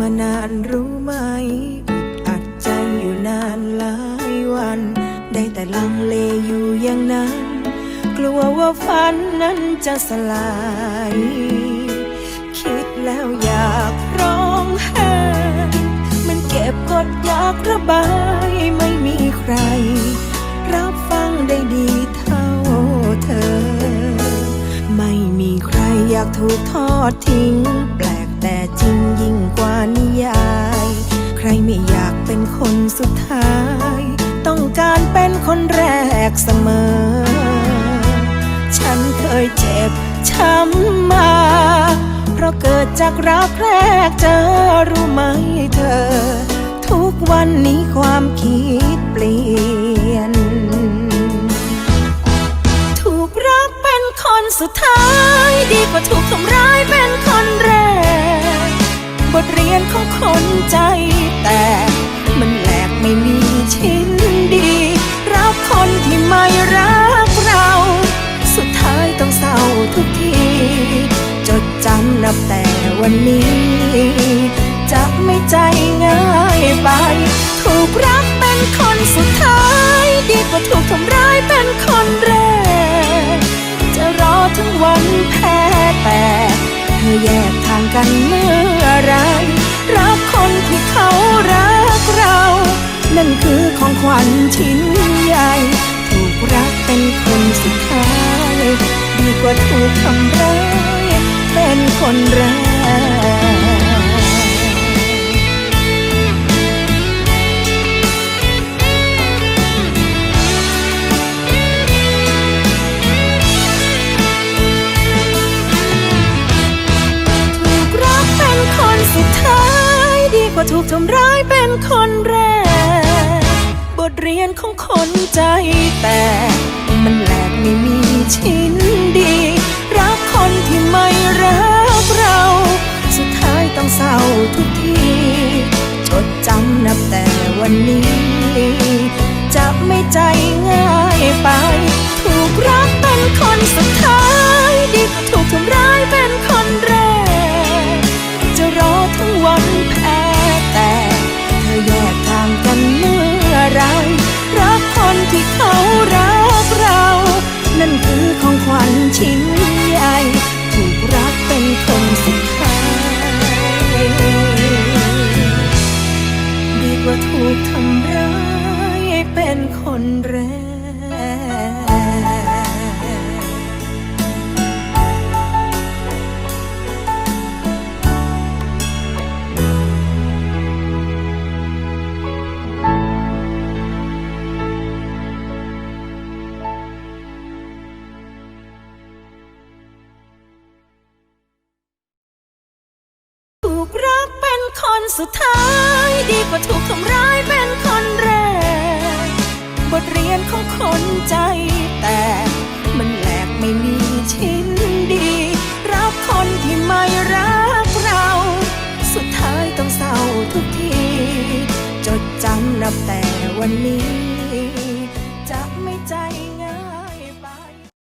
มานานรู้ไหมอึดอัดใจอยู่นานหลายวัน ได้แต่ลังเลอยู่อย่างนั้น กลัวว่าฝันนั้นจะสลาย คิดแล้วอยากร้องไห้มันเก็บกดอยากระบายไม่มีใคร รับฟังได้ดีเท่าเธอ ไม่มีใครอยากถูกทอดทิ้งแปลก จริงยิ่งกว่านิยาย ใครไม่อยากเป็นคนสุดท้าย ต้องการเป็นคนแรกเสมอ ฉันเคยเจ็บช้ำมา เพราะเกิดจากรักแรกเจอรู้ไหมเธอ ทุกวันนี้ความคิดเปลี่ยน ถูกรักเป็นคนสุดท้าย ดีกว่าถูกทำร้ายเป็น ทเรียนของคนใจแต่ มันแหลกไม่มีชิ้นดี รับคนที่ไม่รักเรา สุดท้ายต้องเศร้าทุกที จดจำนับแต่วันนี้ จะไม่ใจ ของขวัญชิ้นใหญ่ ถูกรักเป็นคนสุดท้าย ดีกว่าถูกทำร้ายเป็นคนแรกถูกรักเป็นคนสุดท้ายดีกว่าถูกทำร้ายเป็นคนแรก ทเรียนของคนใจแต่มันแหลกไม่มีชิ้น ว่าถูกทำร้ายเป็นคนแรก สุดท้ายดีกว่าถูกทำร้ายเป็นคนแรก บทเรียนของคนใจแต่มันแหลกไม่มีชิ้นดี รักคนที่ไม่รักเรา สุดท้ายต้องเศร้าทุกที จดจำนับแต่วันนี้